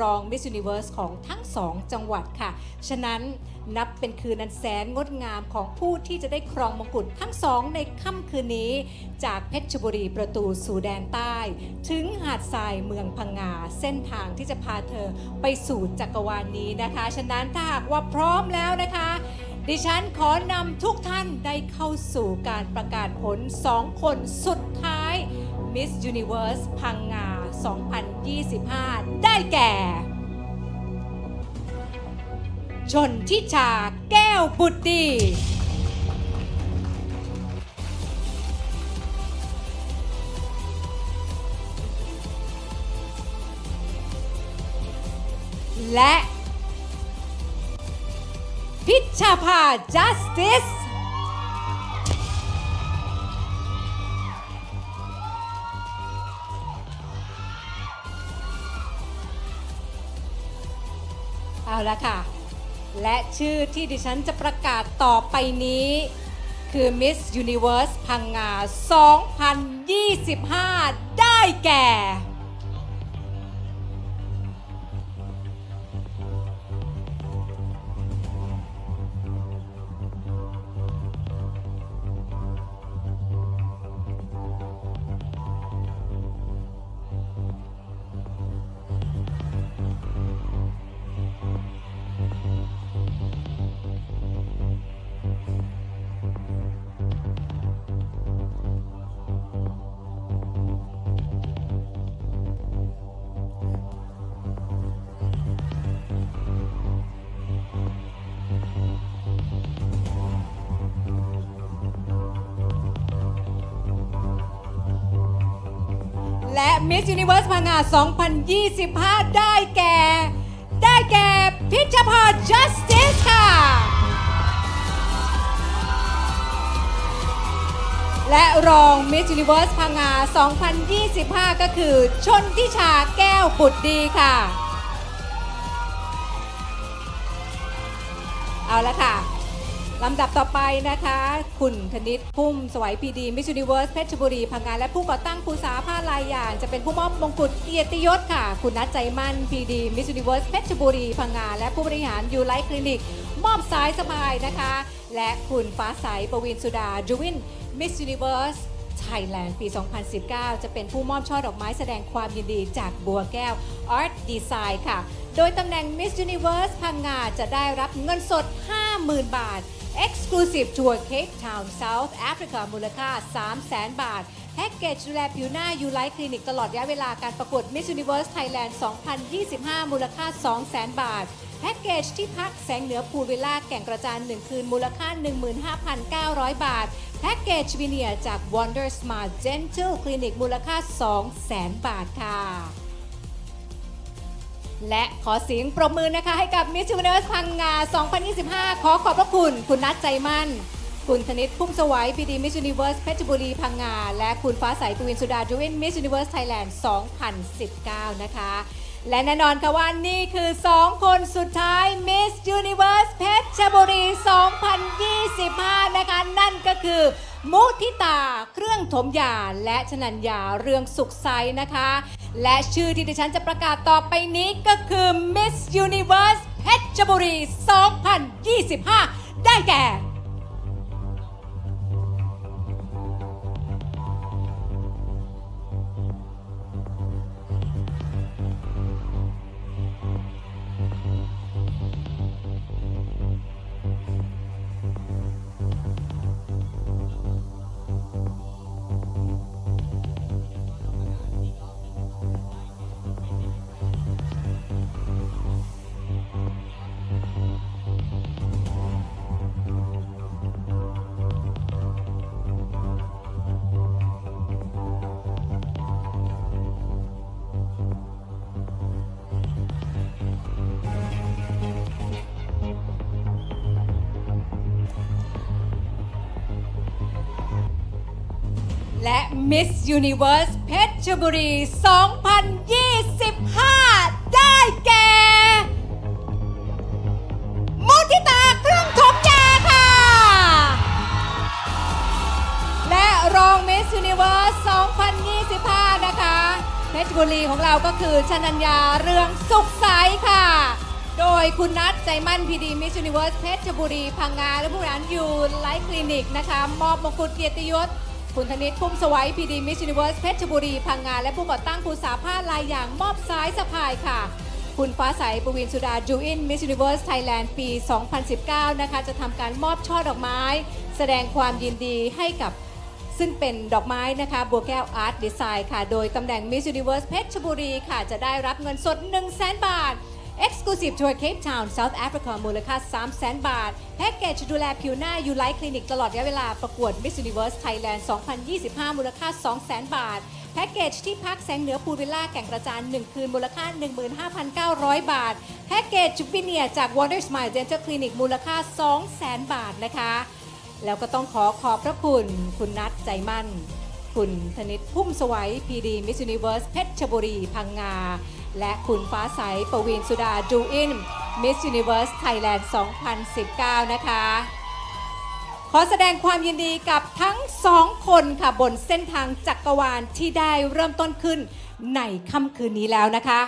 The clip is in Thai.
รอง Miss Universe ของทั้งสองจังหวัดค่ะ ฉะนั้นนับเป็นคืนนันแสนงดงามของผู้ที่จะได้ครองมงกุฎทั้งสองในค่ำคืนนี้ จากเพชรบุรีประตูสู่แดนใต้ ถึงหาดทรายเมืองพังงา เส้นทางที่จะพาเธอไปสู่จักรวาลนี้นะคะ ฉะนั้นถ้าหากว่าพร้อมแล้วนะคะ ดิฉันขอนำทุกท่านได้เข้าสู่การประกาศผล2คนสุดท้าย Miss Universe พังงา 2025 ได้แก่ ชนทิชาแก้วบุตรดีและ พิชชาภา justice เอาละค่ะ และชื่อที่ดิฉันจะประกาศต่อไปนี้ คือ Miss Universe พังงา 2025 ได้แก่ Miss Universe พังงา 2025 ได้แก่ ได้แก่พิชพา Justice ค่ะ และรอง Miss Universe พังงา 2025 ก็คือ ชนทิชาแก้วบุตรดีค่ะ เอาละค่ะ ลำดับต่อไปนะคะ คุณธนิตพุ่มสวัยพีดีมิส s u นิเวิร์สเพชรบุรีพังงานและผู้ก่อตั้งภูสาผ้าลายอย่าง จะเป็นผู้มอบมงกุฎเกียรติยศค่ะ คุณนัทใจมั่นพีดีมิส s u นิเวิร์สเพชรบุรีพังงานและผู้บริหารยูไลท์คลินิก มอบสายสบายนะคะ และคุณฟ้าใสประวินสุดาจูวินมิส s u นิเวิร์ส ไทยแลนด์ปี 2019 จะเป็นผู้มอบช่อดอกไม้แสดงความยินดีจากบัวแก้ว Art Design ค่ะ โดยตำแหน่ง Miss Universe พังงาจะได้รับเงินสด 50,000 บาท Exclusive Tour Cape Town South Africa มูลค่า 300,000 บาท แพ็กเกจดูแลผิวหน้า u l i คลินิกตลอดระยะเวลาการประกวด Miss Universe Thailand 2025 มูลค่า 200,000 บาท แพ็กเกจที่พักแสงเหนือพูลวิลล่าแก่งกระจาน1คืนมูลค่า 15,900 บาท แพ็กเกจวิเนียจาก Wonder Smart Gentle Clinic มูลค่า 200,000 บาทค่ะ และขอเสียงปรบมือนะคะให้กับ Miss Universe พังงา 2025 ขอขอบพระคุณ คุณนัทใจมั่น คุณธนิตพุ่มสวัยพีดี Miss Universe เพชรบุรีพังงา และคุณฟ้าใสปวินสุดาจวิน Miss Universe Thailand 2019 นะคะ และแน่นอนค่ะว่านี่คือ 2 คนสุดท้าย Miss Universe เพชรบุรี 2025 นะคะ นั่นก็คือมุทิตา เครื่องถมยา และชนัญญาเรืองสุขใสนะคะ และชื่อที่ดิฉันจะประกาศต่อไปนี้ก็คือ Miss Universe เพชรบุรี 2025 ได้แก่ และ Miss Universe เพชรบุรี 2025 ได้แก่ มุทิตาเครื่องถมยาค่ะ และรอง Miss Universe 2025 นะคะ เพชรบุรีของเราก็คือชนัญญาเรืองสุขใสยคุณนัทใจมั่นพีดีมิส s u นิเวิร์สเพชรบุรี พังงาและผู้บริหารยูไลฟ์คลินิกนะคะ มอบมงกุฎเกียรติยศ คุณธนิตพุ่มสวัยพีดีมิส s u นิเวิร์สเพชรบุรีพังงาและผู้ก่อตั้งภูสาผ้าลายอย่างมอบสายสะพายค่ะ คุณฟ้าใสปวินสุดาจูอินมิส s u นิเวิร์สไทยแลนด์ปี 2019 นะคะ จะทำการมอบช่อดอกไม้ แสดงความยินดีให้กับซึ่งเป็นดอกไม้นะคะบัวแก้วอาร์ตดีไซน์ค่ะ โดยตำแหน่ง Miss Universe เพชรบุรีค่ะ จะได้รับเงินสด 1 0 0 0 0แบาท Exclusive Tour Cape Town South Africa มูลค่า 3 0 0 0 0 0 บาท แพ็กเกจดูแลผิวหน้า You Light Clinic ตลอดระยะเวลาประกวด Miss Universe Thailand 2025 มูลค่า 2 0 0 0 0 บาท แพ็กเกจที่พักแสงเหนือพูลวิลล่าแก่งกระจาน 1 คืน มูลค่า 15,900 บาท แพ็กเกจวิเนียจาก Wonder Smile Dental Clinic มูลค่า 200,000 บาทนะคะ แล้วก็ต้องขอขอบพระคุณคุณนัทใจมั่น คุณธนิตพุ่มสวัยพีดีมิส s u นิเวิร์สเพชรบุรีพังงา และคุณฟ้าใสปวีนสุดาดูอินมิส s u นิเวิร์สไทยแลนด์ 2019 นะคะ ขอแสดงความยินดีกับทั้งสองคนค่ะ บนเส้นทางจักรวาลที่ได้เริ่มต้นขึ้นในค่ำคืนนี้แล้วนะคะ